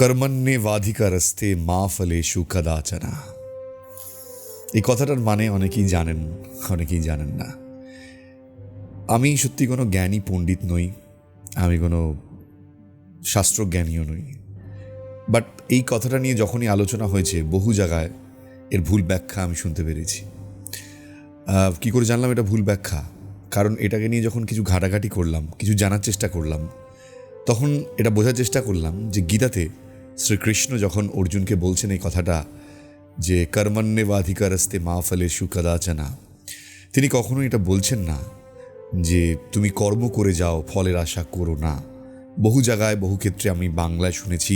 কর্মণ্যে বাধিকা রস্তে মা ফলেশু কদাচনা। এই কথাটার মানে অনেকেই জানেন অনেকেই জানেন না। আমি সত্যি কোনো জ্ঞানী পণ্ডিত নই, আমি কোনো শাস্ত্রজ্ঞানীও নই। বাট এই কথাটা নিয়ে যখনই আলোচনা হয়েছে, বহু জায়গায় এর ভুল ব্যাখ্যা আমি শুনতে পেরেছি। কি করে জানলাম এটা ভুল ব্যাখ্যা? কারণ এটাকে নিয়ে যখন কিছু ঘাটাঘাটি করলাম, কিছু জানার চেষ্টা করলাম, তখন এটা বোঝার চেষ্টা করলাম যে গীতাতে শ্রীকৃষ্ণ যখন অর্জুনকে বলছেন এই কথাটা যে কর্মণ্যে বাধিকারস্তে মা ফলে সুকদাচনা, তিনি কখনোই এটা বলছেন না যে তুমি কর্ম করে যাও, ফলের আশা করো না। বহু জায়গায়, বহু ক্ষেত্রে আমি বাংলায় শুনেছি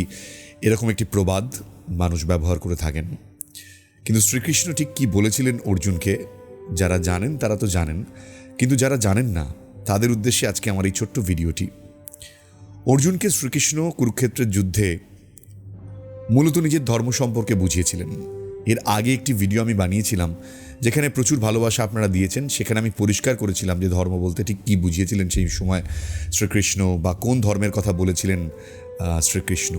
এরকম একটি প্রবাদ মানুষ ব্যবহার করে থাকেন। কিন্তু শ্রীকৃষ্ণ ঠিক কি বলেছিলেন অর্জুনকে? যারা জানেন তারা তো জানেন, কিন্তু যারা জানেন না, তাদের উদ্দেশ্যে আজকে আমার এই ছোট্ট ভিডিওটি। অর্জুনকে শ্রীকৃষ্ণ কুরুক্ষেত্রের যুদ্ধে মূলত নিজের ধর্ম সম্পর্কে বুঝিয়েছিলেন। এর আগে একটি ভিডিও আমি বানিয়েছিলাম, যেখানে প্রচুর ভালোবাসা আপনারা দিয়েছেন। সেখানে আমি পরিষ্কার করেছিলাম যে ধর্ম বলতে ঠিক কী বুঝিয়েছিলেন সেই সময় শ্রীকৃষ্ণ বা কোন ধর্মের কথা বলেছিলেন শ্রীকৃষ্ণ।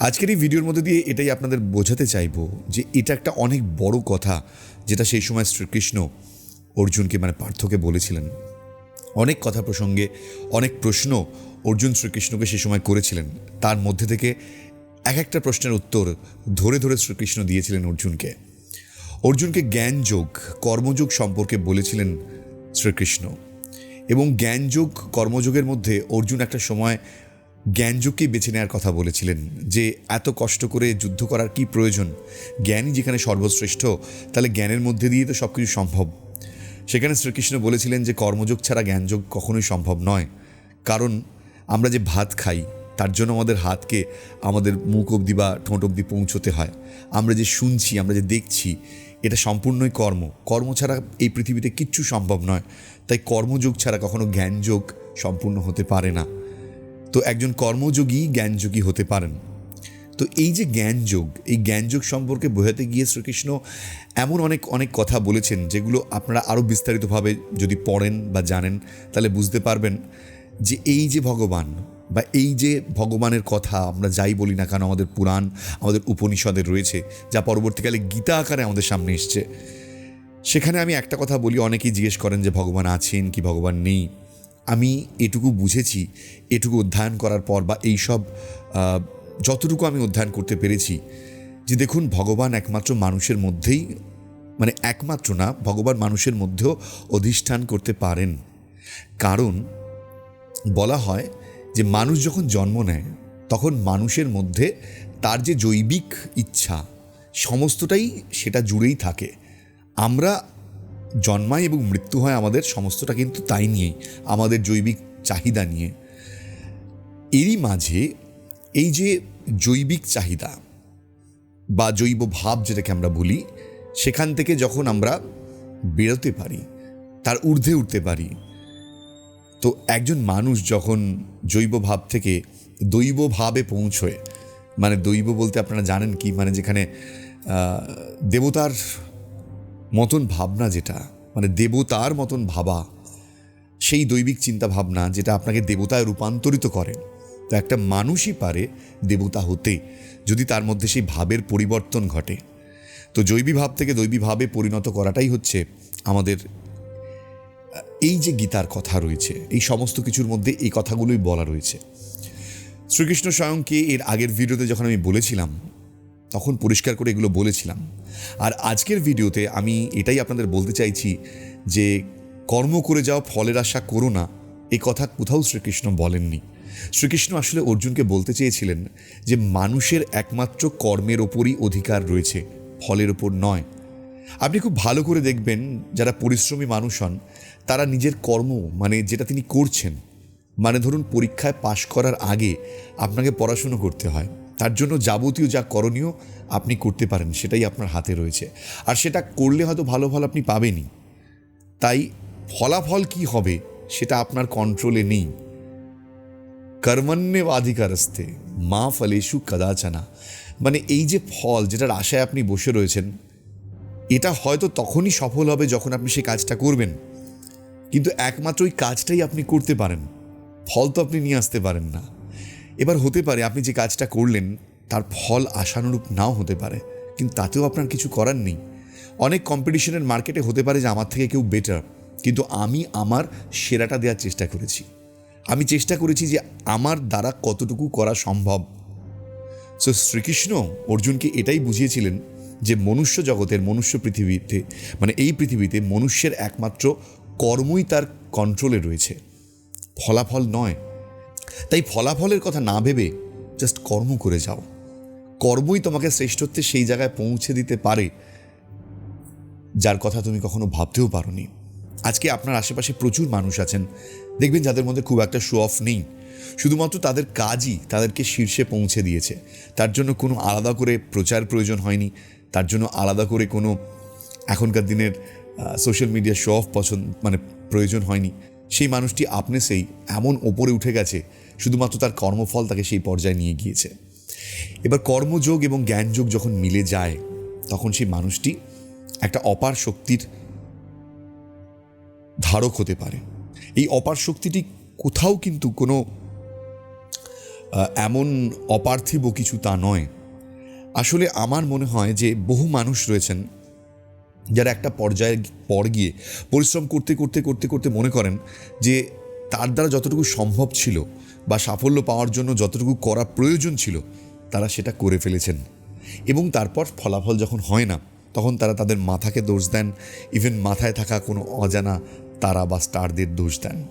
আজকের এই ভিডিওর মধ্যে দিয়ে এটাই আপনাদের বোঝাতে চাইব যে এটা একটা অনেক বড় কথা যেটা সেই সময় শ্রীকৃষ্ণ অর্জুনকে মানে পার্থকে বলেছিলেন। অনেক কথা প্রসঙ্গে অনেক প্রশ্ন অর্জুন শ্রীকৃষ্ণকে সে সময় করেছিলেন। তার মধ্যে থেকে এক একটা প্রশ্নের উত্তর ধরে ধরে শ্রীকৃষ্ণ দিয়েছিলেন অর্জুনকে। অর্জুনকে জ্ঞানযোগ, কর্মযোগ সম্পর্কে বলেছিলেন শ্রীকৃষ্ণ। এবং জ্ঞানযোগ, কর্মযোগের মধ্যে অর্জুন একটা সময় জ্ঞানযোগকেই বেছে নেওয়ার কথা বলেছিলেন যে, এত কষ্ট করে যুদ্ধ করার কি প্রয়োজন? জ্ঞানই যেখানে সর্বশ্রেষ্ঠ, তাহলে জ্ঞানের মধ্যে দিয়ে তো সব কিছু সম্ভব। সেখানে শ্রীকৃষ্ণ বলেছিলেন যে, কর্মযোগ ছাড়া জ্ঞানযোগ কখনোই সম্ভব নয়। কারণ আমরা যে ভাত খাই তার জন্য আমাদের হাতকে আমাদের মুখ অবধি বা ঠোঁট অবধি পৌঁছতে হয়। আমরা যে শুনছি, আমরা যে দেখছি, এটা সম্পূর্ণই কর্ম। কর্ম ছাড়া এই পৃথিবীতে কিচ্ছু সম্ভব নয়। তাই কর্মযোগ ছাড়া কখনো জ্ঞানযোগ সম্পূর্ণ হতে পারে না। তো একজন কর্মযোগী জ্ঞানযোগী হতে পারেন। তো এই যে জ্ঞানযোগ, এই জ্ঞানযোগ সম্পর্কে বোঝাতে গিয়ে শ্রীকৃষ্ণ এমন অনেক অনেক কথা বলেছেন, যেগুলো আপনারা আরও বিস্তারিতভাবে যদি পড়েন বা জানেন, তাহলে বুঝতে পারবেন যে এই যে ভগবান বা এই যে ভগবানের কথা আমরা যাই বলি না কেন, আমাদের পুরাণ, আমাদের উপনিষদের রয়েছে, যা পরবর্তীকালে গীতা আকারে আমাদের সামনে এসছে। সেখানে আমি একটা কথা বলি, অনেকেই জিজ্ঞেস করেন যে, ভগবান আছেন কি ভগবান নেই? আমি এটুকু বুঝেছি, এটুকু অধ্যয়ন করার পর বা এইসব যতটুকু আমি অধ্যয়ন করতে পেরেছি, যে দেখুন, ভগবান একমাত্র মানুষের মধ্যেই মানে একমাত্র না, ভগবান মানুষের মধ্যেও অধিষ্ঠান করতে পারেন। কারণ বলা হয় যে মানুষ যখন জন্ম নেয়, তখন মানুষের মধ্যে তার যে জৈবিক ইচ্ছা, সমস্তটাই সেটা জুড়েই থাকে। আমরা জন্মাই এবং মৃত্যু হয় আমাদের সমস্তটা কিন্তু তাই নিয়েই, আমাদের জৈবিক চাহিদা নিয়ে। এরই মাঝে এই যে জৈবিক চাহিদা বা জৈব ভাব যেটাকে আমরা বলি, সেখান থেকে যখন আমরা বেরোতে পারি, তার ঊর্ধ্বে উঠতে পারি তো একজন মানুষ যখন জৈব ভাব থেকে দৈব ভাবে পৌঁছয় মানে দৈব বলতে আপনারা জানেন কি? মানে যেখানে দেবতার মতন ভাবনা যেটা মানে দেবতার মতন ভাবা, সেই দৈবিক চিন্তা ভাবনা যেটা আপনাকে দেবতায় রূপান্তরিত করে তো একটা মানুষই পারে দেবতা হতে যদি তার মধ্যে সেই ভাবের পরিবর্তন ঘটে। তো জৈবী ভাব থেকে দৈবী ভাবে পরিণত করাটাই হচ্ছে আমাদের এই যে গীতার কথা রয়েছে, এই সমস্ত কিছুর মধ্যে এই কথাগুলোই বলা রয়েছে। শ্রীকৃষ্ণ স্বয়ংকে এর আগের ভিডিওতে যখন আমি বলেছিলাম, তখন পরিষ্কার করে এগুলো বলেছিলাম। আর আজকের ভিডিওতে আমি এটাই আপনাদের বলতে চাইছি যে, কর্ম করে যাও, ফলের আশা করো না এই কথা কোথাও শ্রীকৃষ্ণ বলেননি। শ্রীকৃষ্ণ আসলে অর্জুনকে বলতে চেয়েছিলেন যে, মানুষের একমাত্র কর্মের ওপরই অধিকার রয়েছে, ফলের ওপর নয়। আপনি খুব ভালো করে দেখবেন, যারা পরিশ্রমী মানুষ হন তারা নিজের কর্ম মানে যেটা তিনি করছেন মানে ধরুন পরীক্ষায় পাশ করার আগে আপনাকে পড়াশুনো করতে হয়, তার জন্য যাবতীয় যা করণীয় আপনি করতে পারেন, সেটাই আপনার হাতে রয়েছে। আর সেটা করলে হয়তো ভালো ফল আপনি পাবেনই। তাই ফলাফল কি হবে, সেটা আপনার কন্ট্রোলে নেই। কর্মণ্যে বাধিকারস্তে মা ফলেশু কদাচানা। মানে এই যে ফল যেটার আশায় আপনি বসে রয়েছেন, এটা হয়তো তখনই সফল হবে যখন আপনি সেই কাজটা করবেন। কিন্তু একমাত্র ওই কাজটাই আপনি করতে পারেন। ফল তো আপনি নিয়ে আসতে পারেন না। এবার হতে পারে আপনি যে কাজটা করলেন, তার ফল আশানুরূপ নাও হতে পারে, কিন্তু তাতেও আপনার কিছু করার নেই। অনেক কম্পিটিশনের মার্কেটে হতে পারে যে আমার থেকে কেউ বেটার কিন্তু আমি আমার সেরাটা দেওয়ার চেষ্টা করেছি। আমি চেষ্টা করেছি যে আমার দ্বারা কতটুকু করা সম্ভব। সো শ্রীকৃষ্ণ অর্জুনকে এটাই বুঝিয়েছিলেন যে মনুষ্য জগতের, মনুষ্য পৃথিবীতে মানে এই পৃথিবীতে মনুষ্যের একমাত্র কর্মই তার কন্ট্রোলে রয়েছে। ফলাফল নয়। তাই ফলাফলের কথা না ভেবে জাস্ট কর্ম করে যাও। কর্মই তোমাকে শ্রেষ্ঠত্বে সেই জায়গায় পৌঁছে দিতে পারে, যার কথা তুমি কখনো ভাবতেও পারোনি। আজকে আপনার আশেপাশে প্রচুর মানুষ আছেন। দেখবেন যাদের মধ্যে খুব একটা শো অফ নেই। শুধুমাত্র তাদের কাজই তাদেরকে শীর্ষে পৌঁছে দিয়েছে। তার জন্য কোনো আলাদা করে প্রচার প্রয়োজন হয়নি। তার জন্য আলাদা করে কোনো এখনকার দিনের সোশ্যাল মিডিয়া শো অফ পছন্দ মানে প্রয়োজন হয়নি। সেই মানুষটি আপনি সেই এমন ওপরে উঠে গেছে, শুধুমাত্র তার কর্মফল তাকে সেই পর্যায়ে নিয়ে গিয়েছে। এবার কর্মযোগ এবং জ্ঞানযোগ যখন মিলে যায়, তখন সেই মানুষটি একটা অপার শক্তির ধারক হতে পারে। এই অপার শক্তিটি কোথাও কিন্তু কোনো এমন অপার্থিব কিছু তা নয়। আসলে আমার মনে হয় যে বহু মানুষ রয়েছেন যারা একটা পর্যায়ের পর গিয়ে পরিশ্রম করতে করতে করতে করতে মনে করেন যে তার দ্বারা যতটুকু সম্ভব ছিল বা সাফল্য পাওয়ার জন্য যতটুকু করা প্রয়োজন ছিল, তারা সেটা করে ফেলেছেন। এবং তারপর ফলাফল যখন হয় না, তখন তারা তাদের মাথাকে দোষ দেন ইভেন মাথায় থাকা কোনো অজানা তারা বা স্টারদের দোষ দেন।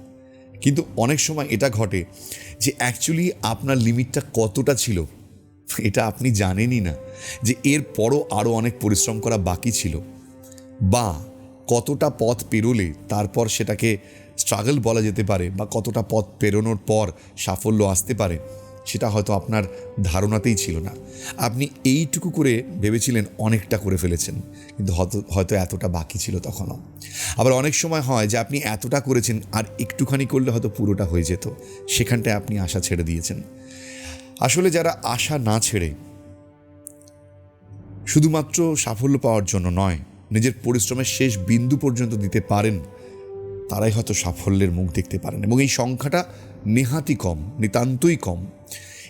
কিন্তু অনেক সময় এটা ঘটে যে অ্যাকচুয়ালি আপনার লিমিটটা কতটা ছিল, এটা আপনি জানেনই না যে এর পরও আরও অনেক পরিশ্রম করা বাকি ছিল। বা কতটা পথ পেরোলে তারপর সেটাকে স্ট্রাগল বলা যেতে পারে বা কতটা পথ পেরোনোর পর সাফল্য আসতে পারে, সেটা হয়তো আপনার ধারণাতেই ছিল না। আপনি এইটুকু করে ভেবেছিলেন অনেকটা করে ফেলেছেন, কিন্তু হয়তো হয়তো এতটা বাকি ছিল তখনও। আবার অনেক সময় হয় যে আপনি এতটা করেছেন আর একটুখানি করলে হয়তো পুরোটা হয়ে যেত, সেখানটায় আপনি আশা ছেড়ে দিয়েছেন। আসলে যারা আশা না ছেড়ে, শুধুমাত্র সাফল্য পাওয়ার জন্য নয় নিজের পরিশ্রমের শেষ বিন্দু পর্যন্ত দিতে পারেন, তারাই হয়তো সাফল্যের মুখ দেখতে পারেন এবং এই সংখ্যাটা নেহাতি কম, নিতান্তই কম।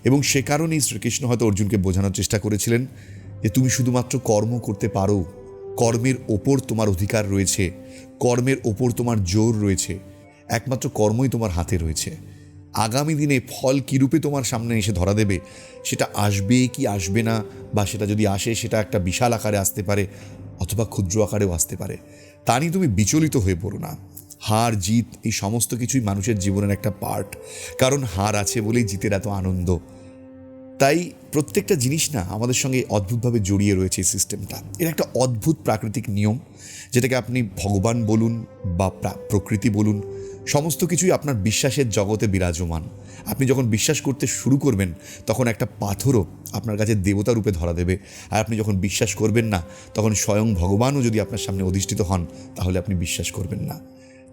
এবং সে কারণেই শ্রীকৃষ্ণ হয়তো অর্জুনকে বোঝানোর চেষ্টা করেছিলেন যে তুমি শুধুমাত্র কর্ম করতে পারো, কর্মের ওপর তোমার অধিকার রয়েছে, কর্মের ওপর তোমার জোর রয়েছে, একমাত্র কর্মই তোমার হাতে রয়েছে। আগামী দিনে ফল কীরূপে তোমার সামনে এসে ধরা দেবে, সেটা আসবে কি আসবে না, বা সেটা যদি আসে সেটা একটা বিশাল আকারে আসতে পারে অথবা ক্ষুদ্র আকারেও আসতে পারে। তা নিয়ে তুমি বিচলিত হয়ে পড়ো না। হার, জিত এই সমস্ত কিছুই মানুষের জীবনের একটা পার্ট। কারণ হার আছে বলেই জিতের এত আনন্দ। তাই প্রত্যেকটা জিনিস না আমাদের সঙ্গে অদ্ভুতভাবে জড়িয়ে রয়েছে এই সিস্টেমটা এর একটা অদ্ভুত প্রাকৃতিক নিয়ম, যেটাকে আপনি ভগবান বলুন বা প্রা- প্রকৃতি বলুন সমস্ত কিছুই আপনার বিশ্বাসের জগতে বিরাজমান। আপনি যখন বিশ্বাস করতে শুরু করবেন, তখন একটা পাথরও আপনার কাছে দেবতা রূপে ধরা দেবে। আর আপনি যখন বিশ্বাস করবেন না, তখন স্বয়ং ভগবানও যদি আপনার সামনে অধিষ্ঠিত হন, তাহলে আপনি বিশ্বাস করবেন না।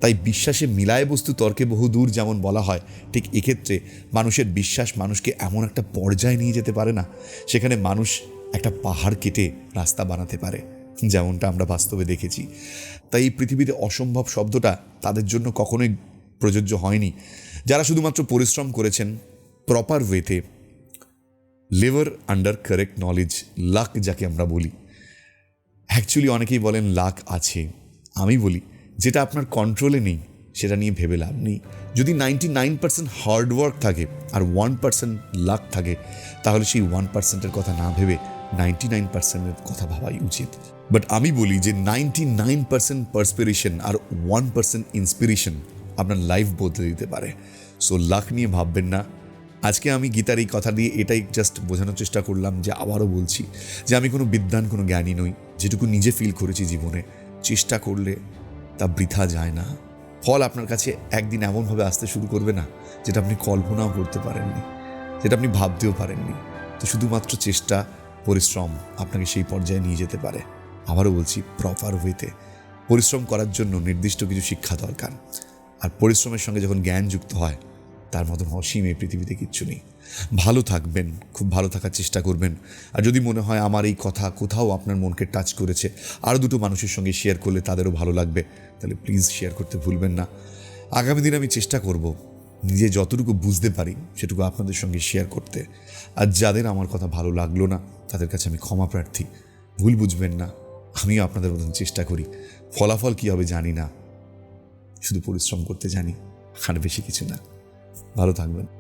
তাই বিশ্বাসে মিলায় বস্তু তর্কে বহু দূর যেমন বলা হয়, ঠিক এক্ষেত্রে মানুষের বিশ্বাস মানুষকে এমন একটা পর্যায়ে নিয়ে যেতে পারে না, সেখানে মানুষ একটা পাহাড় কেটে রাস্তা বানাতে পারে, যেমনটা আমরা বাস্তবে দেখেছি। তাই এই পৃথিবীতে অসম্ভব শব্দটা তাদের জন্য কখনোই প্রযোজ্য হয়নি। যারা শুধুমাত্র পরিশ্রম করেছেন প্রপার ওয়েতে liver under correct knowledge luck যাকে আমরা বলি। অ্যাকচুয়ালি অনেকেই বলেন, লাক আছে। আমি বলি, যেটা আপনার কন্ট্রোলে নেই, সেটা নিয়ে ভেবে লাভ নেই। যদি নাইনটি নাইন পার্সেন্ট হার্ডওয়ার্ক থাকে আর ওয়ান পার্সেন্ট লাক থাকে, তাহলে সেই ওয়ান পার্সেন্টের কথা না ভেবে নাইনটি নাইন পার্সেন্টের কথা ভাবাই উচিত। বাট আমি বলি যে নাইনটি নাইন পার্সেন্ট পার্সপিরেশন আর ওয়ান পার্সেন্ট ইন্সপিরেশন আপনার লাইফ বদলে দিতে পারে। সো লাক নিয়ে ভাববেন না। আজকে আমি গীতার এই কথা দিয়ে এটাই জাস্ট বোঝানোর চেষ্টা করলাম যে আবারও বলছি যে আমি কোনো বিদ্যান কোনো জ্ঞানী নই। যেটুকু নিজে ফিল করেছি জীবনে, চেষ্টা করলে তা বৃথা যায় না। ফল আপনার কাছে একদিন এমনভাবে আসতে শুরু করবে না, যেটা আপনি কল্পনাও করতে পারেননি, যেটা আপনি ভাবতেও পারেননি। তো শুধুমাত্র চেষ্টা, পরিশ্রম আপনাকে সেই পর্যায়ে নিয়ে যেতে পারে। আবারও বলছি প্রপার ওয়েতে পরিশ্রম করার জন্য নির্দিষ্ট কিছু শিক্ষা দরকার। আর পরিশ্রমের সঙ্গে যখন জ্ঞান যুক্ত হয়, তার মতন অসীম এই পৃথিবীতে কিচ্ছু নেই। ভালো থাকবেন, খুব ভালো থাকার চেষ্টা করবেন। আর যদি মনে হয় আমার এই কথা কোথাও আপনার মনকে টাচ করেছে আরও দুটো মানুষের সঙ্গে শেয়ার করলে তাদেরও ভালো লাগবে, তাহলে প্লিজ শেয়ার করতে ভুলবেন না। আগামী দিন আমি চেষ্টা করব নিজে যতটুকু বুঝতে পারি, সেটুকু আপনাদের সঙ্গে শেয়ার করতে। আর যাদের আমার কথা ভালো লাগল না, তাদের কাছে আমি ক্ষমা প্রার্থী। ভুল বুঝবেন না, আমিও আপনাদের মতন চেষ্টা করি। ফলাফল কী হবে জানি না। শুধু পরিশ্রম করতে জানি আর বেশি কিছু না। ভালো থাকবেন।